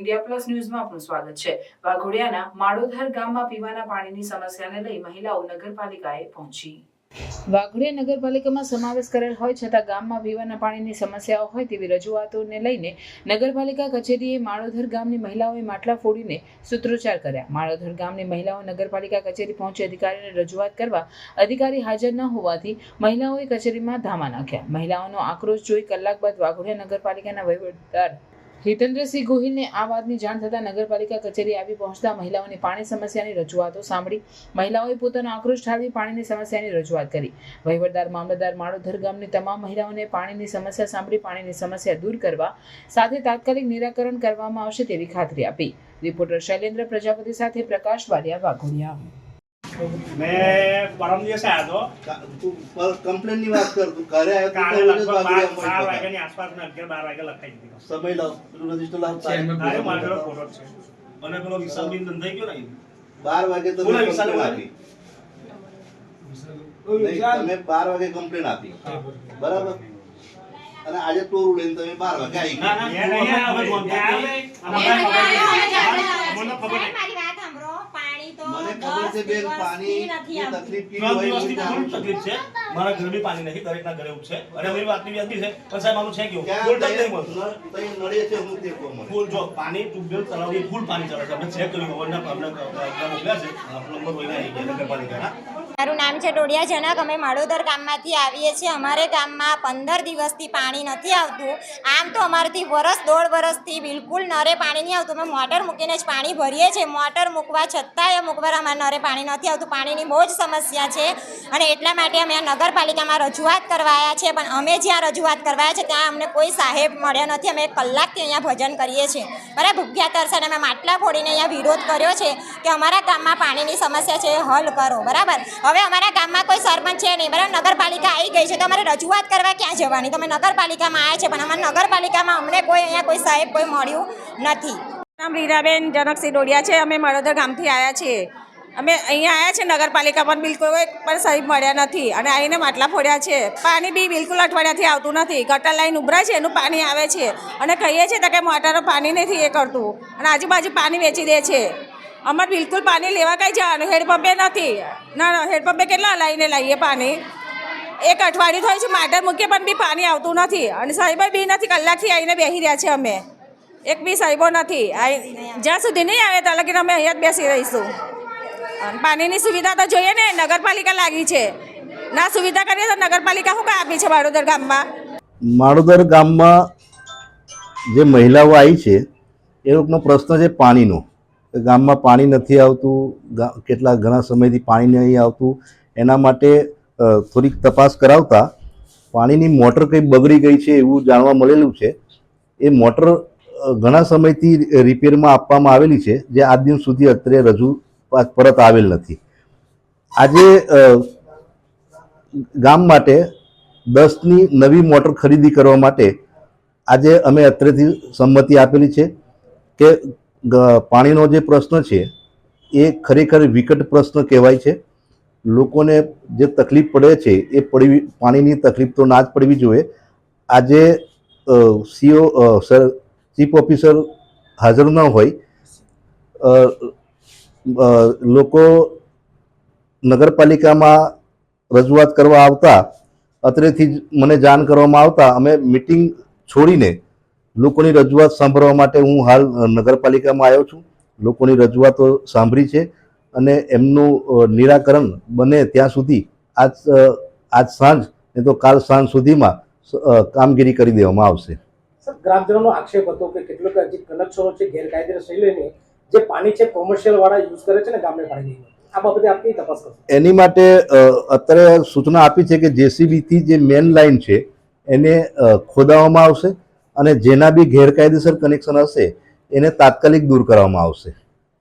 India plus ન્યૂઝમાં આપનું સ્વાગત છે. વાઘોડિયાના માળોધર ગામમાં પીવાના પાણીની સમસ્યાને લઈ મહિલાઓ નગરપાલિકાએ પહોંચી. વાઘોડિયા નગરપાલિકામાં સમાવેશ કરેલ હોય છતાં ગામમાં પીવાના પાણીની સમસ્યાઓ હોય તેવી રજૂઆતોને લઈને નગરપાલિકા કચેરીએ માળોધર ગામની મહિલાઓએ માટલા ફોડીને સૂત્રોચ્ચાર કર્યા. માળોધર ગામની મહિલાઓ નગરપાલિકા કચેરી પહોંચી અધિકારીને રજૂઆત કરવા અધિકારી હાજર ન હોવાથી મહિલાઓએ કચેરીમાં ધામા નાખ્યા. મહિલાઓનો આક્રોશ જોઈ કલાક બાદ વાઘોડિયા નગરપાલિકાના વહીવટદાર હિતેન્દ્રસિંહ ગોહિલને આ વાતની જાણ થતાં નગરપાલિકા કચેરી આવી પહોંચતા મહિલાઓને પાણી સમસ્યાની રજૂઆતો સાંભળી. મહિલાઓએ પોતાનો આક્રોશ ઠાલવી પાણીની સમસ્યાની રજૂઆત કરી. વહીવટદાર, મામલતદાર માળોધર ગામની તમામ મહિલાઓને પાણીની સમસ્યા સાંભળી, પાણીની સમસ્યા દૂર કરવા સાથે તાત્કાલિક નિરાકરણ કરવામાં આવશે તેવી ખાતરી આપી. રિપોર્ટર શૈલેન્દ્ર પ્રજાપતિ સાથે પ્રકાશ વાલિયા વાઘોડિયા. મેં પરમ દિવસે આવ્યો કા- તું પર કમ્પ્લેનની વાત કર તું ઘરે આવ્યો કાલે લગભગ જ બાર બાર વાગડે એમ હોય વાગ્યાની આસપાસ મેં અગિયાર બાર વાગે લખાઈ દીધી. સમય લાવ પેલું રજિસ્ટર લાવ તારે મારા ફોટો છે. અને પેલો વિશાલ બિન ધંધાઈ ગયો ને બાર વાગે તમે બોલો, વિશાલ કમ્પ્લેન આપી તમે બાર વાગે કમ્પ્લેન આપી. બરાબર. અને આજે ટોરું લઈને તમે બાર વાગે આવી ગયા મને ખબર છે બેન પાણી તકલીફ કેવી હોય. તકલીફ છે. મારા ઘરે બી પાણી નથી દરેકના ઘરે એવું છે. અને અમારી વાતની વ્યાજબી છે. પણ સાહેબ આનું છે કેવું? ફૂલ ટક નહીં મળતું. તઈ નળે છે હું તે મને. ફૂલ જો પાણી ટ્યુબવેલ તળાવ ફૂલ પાણી ચાલે છે. અમે ચેક કર્યું અમને અમને મોકલ્યા છે. વહીને આવી ગયા નગરપાલિકાના. મારું નામ છે ડોડિયા જનક. અમે માળોદર ગામમાંથી આવીએ છીએ. અમારે ગામમાં પંદર દિવસથી પાણી નથી આવતું. આમ તો અમારાથી વરસ, દોઢ વરસથી બિલકુલ નરે પાણી નહીં આવતું. અમે મોટર મૂકીને જ પાણી ભરીએ છીએ. મોટર મૂકવા છતાંય અમુક વાર અમારે નરે પાણી નથી આવતું. પાણીની બહુ જ સમસ્યા છે. અને એટલા માટે અમે નગરપાલિકામાં રજૂઆત કરવા આવ્યા છીએ. પણ અમે જ્યાં રજૂઆત કરવા છે ત્યાં અમને કોઈ સાહેબ મળ્યા નથી. અમે કલાકથી અહીંયા ભજન કરીએ છીએ. બરાબર? ભૂખ્યા તરસાને અમે માટલા ફોડીને અહીંયા વિરોધ કર્યો છે કે અમારા ગામમાં પાણીની સમસ્યા છે, હલ કરો. બરાબર? હવે અમારા ગામમાં કોઈ સરપંચ છે નહીં, બરાબર? નગરપાલિકા આવી ગઈ છે તો અમારે રજૂઆત કરવા ક્યાં જવાની? તમે નગરપાલિકામાં આવ્યા છે, પણ અમારા નગરપાલિકામાં અમને કોઈ અહીંયા કોઈ સાહેબ કોઈ મળ્યું નથી. નામ રીરાબેન જનકસિંહ ડોડિયા છે. અમે મળોદર ગામથી આવ્યા છીએ. અમે અહીંયા આવ્યા છીએ નગરપાલિકા પણ બિલકુલ પણ સાહેબ મળ્યા નથી અને આવીને માટલા ફોડ્યા છે. પાણી બી બિલકુલ અઠવાડિયાથી આવતું નથી. ગટર લાઈન ઉભરાય છે, એનું પાણી આવે છે અને કહીએ છીએ તો કે મોટરો પાણી નથી એ કરતું અને આજુબાજુ પાણી વેચી દે છે. અમારે બિલકુલ પાણી લેવા કાંઈ જવાનું હેડપંપે નથી. ના ના હેડપંપે કેટલા લાવીને લાવીએ પાણી? એક અઠવાડિયું થયું છે, માટર મૂકીએ પણ બી પાણી આવતું નથી. અને સાહેબ બી નથી, કલાકથી આવીને બેસી રહ્યા છે અમે. એક બી સાહેબો નથી. જ્યાં સુધી નહીં આવે ત્યાં લગીને અમે અહીંયા જ બેસી રહીશું. પાણીની સુવિધા તો જોઈએ ને, નગરપાલિકા લાગી છે. ના સુવિધા કરીએ તો નગરપાલિકા શું કાંઈ આપી છે માળોદર ગામમાં? માળોદર ગામમાં જે મહિલાઓ આવી છે, એ લોકોનો પ્રશ્ન છે પાણીનો. ગામમાં પાણી નથી આવતું કેટલા ઘણા સમયથી પાણી નહીં આવતું. એના માટે થોડીક તપાસ કરાવતા પાણીની મોટર કંઈ બગડી ગઈ છે એવું જાણવા મળેલું છે. એ મોટર ઘણા સમયથી રિપેરમાં આપવામાં આવેલી છે, જે આજ દિન સુધી અત્રે રજૂ પરત આવેલ નથી. આજે ગામ માટે દસની નવી મોટર ખરીદી કરવા માટે આજે અમે અત્રેથી સંમતિ આપેલી છે કે પાણીનો જે પ્રશ્ન છે, એ ખરેખર વિકટ પ્રશ્ન કહેવાય છે. લોકોને જે તકલીફ પડે છે, એ પડવી, પાણીની તકલીફ તો ના જ પડવી જોઈએ. આજે સીઓ સર, ચીફ ઓફિસર હાજર ન હોય લોકો નગરપાલિકામાં રજૂઆત કરવા આવતા, અત્રેથી જ મને જાણ કરવામાં આવતા, અમે મિટિંગ છોડીને લોકોની રજૂઆત સાંભળવા માટે હું હાલ નગરપાલિકામાં આવ્યો છું. લોકોની રજૂઆતો સાંભળી છે અને એમનું નિરાકરણ બને ત્યાં સુધી આજ આજ સાંજ ને તો કાલ સાંજ સુધીમાં કામગીરી કરી દેવામાં આવશે. સર ગ્રામજનોનો આક્ષેપ હતો કે કેટલોક જે કનેક્શનો છે ગેરકાયદેસર લઈને જે પાણી છે કોમર્શિયલ વાળા યુઝ કરે છે ને ગામને પાણી આ બાબતે આપની તપાસ કરશો? એની માટે અત્યારે સૂચના આપી છે કે જેસીબીથી જે મેન લાઇન છે એને ખોદાવવામાં આવશે. અને જેના બી ગેરકાયદેસર કનેક્શન હશે એને તાત્કાલિક દૂર કરવામાં આવશે.